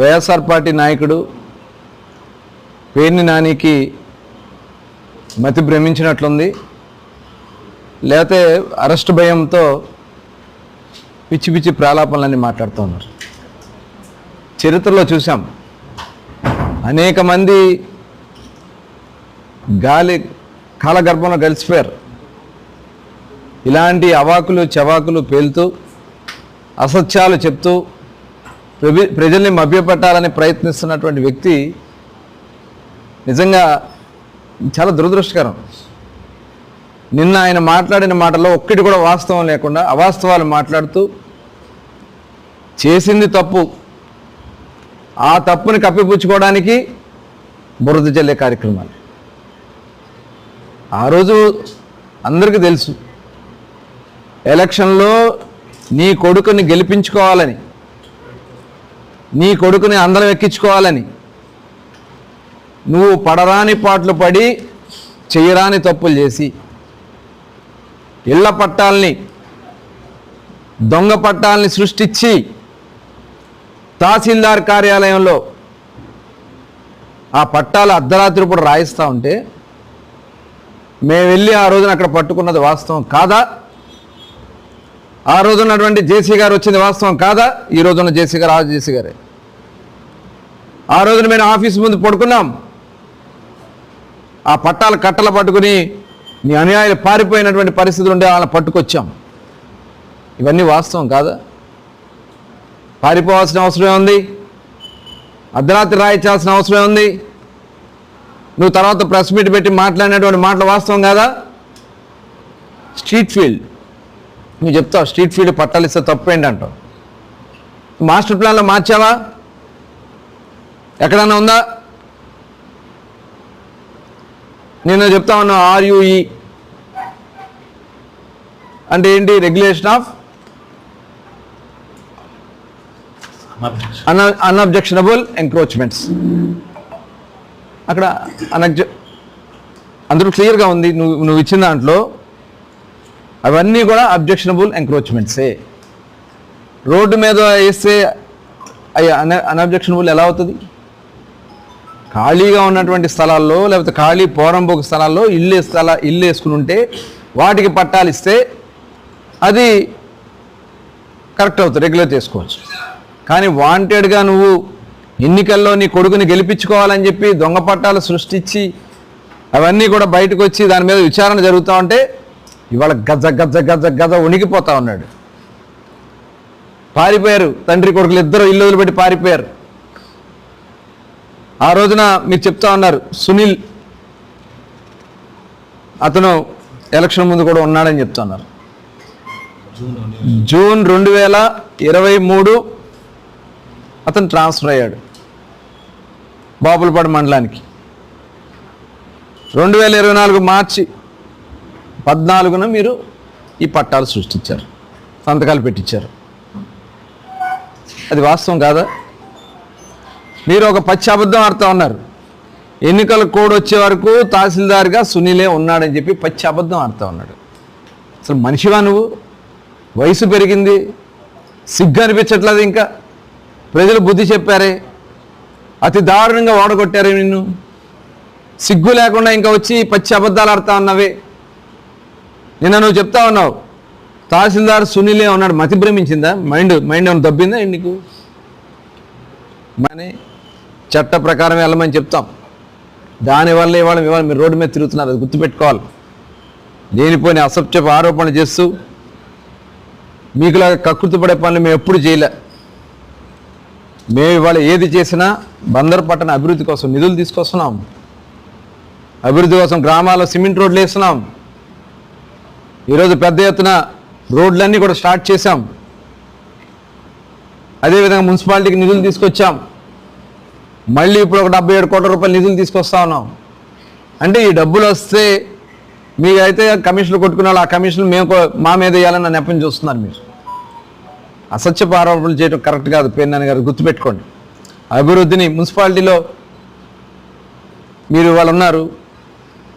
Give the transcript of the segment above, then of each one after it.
YSR party నాయకుడు పేర్ని నానికి మతి భ్రమించినట్లుంది. లేతే అరెస్ట్ భయంతో పిచ్చి పిచ్చి ప్రాలాపనలన్నీ మాట్లాడుతూ ఉన్నారు. చరిత్రలో చూసాం అనేక మంది గాలి కాలగర్భంలో కలిసిపోయారు ఇలాంటి అవాకులు చవాకులు పేలుతూ అసత్యాలు చెప్తూ ప్రజల్ని మభ్యపెట్టాలని ప్రయత్నిస్తున్నటువంటి వ్యక్తి నిజంగా చాలా దురదృష్టకరం. నిన్న ఆయన మాట్లాడిన మాటల్లో ఒక్కటి కూడా వాస్తవం లేకుండా అవాస్తవాలు మాట్లాడుతూ చేసింది తప్పు. ఆ తప్పుని కప్పిపుచ్చుకోవడానికి బురద జల్లే కార్యక్రమాలు. ఆ రోజు అందరికీ తెలుసు. ఎలక్షన్లో నీ కొడుకుని గెలిపించుకోవాలని నీ కొడుకుని అందరం ఎక్కించుకోవాలని. నువ్వు పడరాని పాటలు పడి చేయరాని తప్పులు చేసి ఇళ్ళ పట్టాలని దొంగ పట్టాలని సృష్టించి తహసీల్దార్ కార్యాలయంలో ఆ పట్టాలు అర్ధరాత్రి ఇప్పుడు రాయిస్తూ ఉంటే మేము వెళ్ళి ఆ రోజున అక్కడ పట్టుకున్నది వాస్తవం కాదా? ఆ రోజు ఉన్నటువంటి జేసీ గారు వచ్చింది వాస్తవం కాదా? ఈ రోజున జేసీ గారు ఆ జేసీ గారే. ఆ రోజున మేము ఆఫీస్ ముందు పడుకున్నాం. ఆ పట్టాలు కట్టలు పట్టుకుని నీ అనుయాయులు పారిపోయినటువంటి పరిస్థితులు ఉండే వాళ్ళని పట్టుకొచ్చాం. ఇవన్నీ వాస్తవం కాదా? పారిపోవాల్సిన అవసరమే ఉంది. అర్ధరాత్రి రాయించాల్సిన అవసరం ఉంది. నువ్వు తర్వాత ప్రెస్ మీట్ పెట్టి మాట్లాడినటువంటి మాటలు వాస్తవం కాదా? Street field. నువ్వు చెప్తావు స్ట్రీట్ ఫీల్డ్ పట్టాలు ఇస్తే తప్పేంటి అంటావు? మాస్టర్ ప్లాన్లో మార్చావా? ఎక్కడన్నా ఉందా? నేను చెప్తా ఉన్నా ఆర్యుఈ అంటే ఏంటి? Regulation of un unobjectionable encroachments అక్కడ అనబ్జె అందరూ క్లియర్గా ఉంది. నువ్వు నువ్వు ఇచ్చిన దాంట్లో అవన్నీ కూడా అబ్జెక్షనబుల్ ఎంక్రోచ్మెంట్సే రోడ్డు మీద వేస్తే అయ్యా అన్ అన్అబ్జెక్షనబుల్ ఎలా అవుతుంది? ఖాళీగా ఉన్నటువంటి స్థలాల్లో లేకపోతే ఖాళీ పోరంబోకు స్థలాల్లో ఇల్లు స్థల ఇల్లు వేసుకుని ఉంటే వాటికి పట్టాలు ఇస్తే అది కరెక్ట్ అవుతుంది రెగ్యులర్ చేసుకోవచ్చు. కానీ వాంటెడ్గా నువ్వు ఎన్నికల్లో నీ కొడుకుని గెలిపించుకోవాలని చెప్పి దొంగ పట్టాలు సృష్టించి అవన్నీ కూడా బయటకు వచ్చి దాని మీద విచారణ జరుగుతూ ఉంటే ఇవాళ గజ గజ గజ గజ ఉనికిపోతా ఉన్నాడు. పారిపోయారు తండ్రి కొడుకులు ఇద్దరు ఇల్లు వదిలిపెట్టి పారిపోయారు. ఆ రోజున మీరు చెప్తా ఉన్నారు సునీల్ అతను ఎలక్షన్ ముందు కూడా ఉన్నాడని చెప్తున్నారు జూన్ రెండు వేల ఇరవై మూడు అతను ట్రాన్స్ఫర్ అయ్యాడు బాపులపాడు మండలానికి. రెండు వేల ఇరవై నాలుగు మార్చి పద్నాలుగున మీరు ఈ పట్టాలు సృష్టించారు. సంతకాలు పెట్టించారు. అది వాస్తవం కాదా? మీరు ఒక పచ్చి అబద్ధం ఆడుతూ ఉన్నారు. ఎన్నికల కోడ్ వచ్చే వరకు తహసీల్దార్గా సునీలే ఉన్నాడని చెప్పి పచ్చి అబద్ధం ఆడుతూ ఉన్నాడు. అసలు మనిషివా నువ్వు? వయసు పెరిగింది. సిగ్గు అనిపించట్లేదు ఇంకా. ప్రజలు బుద్ధి చెప్పారే. అతి దారుణంగా ఓడగొట్టారే నిన్ను. సిగ్గు లేకుండా ఇంకా వచ్చి పచ్చి అబద్ధాలు ఆడుతూ ఉన్నవే. నిన్న నువ్వు చెప్తా ఉన్నావు. తహసీల్దార్ సునీలే ఉన్నాడు. మతి భ్రమించిందా? మైండ్ మైండ్ ఏమైనా దబ్బిందా ఏంటి నీకు? మనీ చట్ట ప్రకారం వెళ్ళమని చెప్తాం. దానివల్ల ఇవాళ ఇవాళ మీరు రోడ్డు మీద తిరుగుతున్నారు. అది గుర్తుపెట్టుకోవాలి. లేనిపోయిన అసత్యపు ఆరోపణలు చేస్తూ మీకులాగా కక్కుర్తి పడే పనులు మేము ఎప్పుడు చేయలే. మేము ఇవాళ ఏది చేసినా బందర్ పట్టణ అభివృద్ధి కోసం నిధులు తీసుకొస్తున్నాం. అభివృద్ధి కోసం గ్రామాల్లో సిమెంట్ రోడ్లు వేస్తున్నాం. ఈరోజు పెద్ద ఎత్తున రోడ్లన్నీ కూడా స్టార్ట్ చేశాం. అదేవిధంగా మున్సిపాలిటీకి నిధులు తీసుకొచ్చాం. మళ్ళీ ఇప్పుడు ఒక డెబ్బై ఏడు కోట్ల రూపాయలు నిధులు తీసుకొస్తా ఉన్నాం. అంటే ఈ డబ్బులు వస్తే మీరైతే కమిషన్లు కొట్టుకున్న ఆ కమిషన్ మేము మా మీద వేయాలని నా నెపం చూస్తున్నారు మీరు. అసత్య ఆరోపణలు చేయడం కరెక్ట్ కాదు పేరు గారు గుర్తుపెట్టుకోండి. అభివృద్ధిని మున్సిపాలిటీలో మీరు వాళ్ళు ఉన్నారు.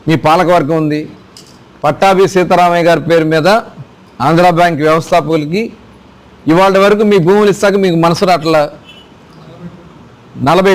మీ పాలకవర్గం ఉంది. పట్టాభి సీతారామయ్య గారి పేరు మీద ఆంధ్ర బ్యాంక్ వ్యవస్థాపకులకి ఇవాళ వరకు మీ భూములు ఇస్తాక మీకు మనసు రాట్లా నలభై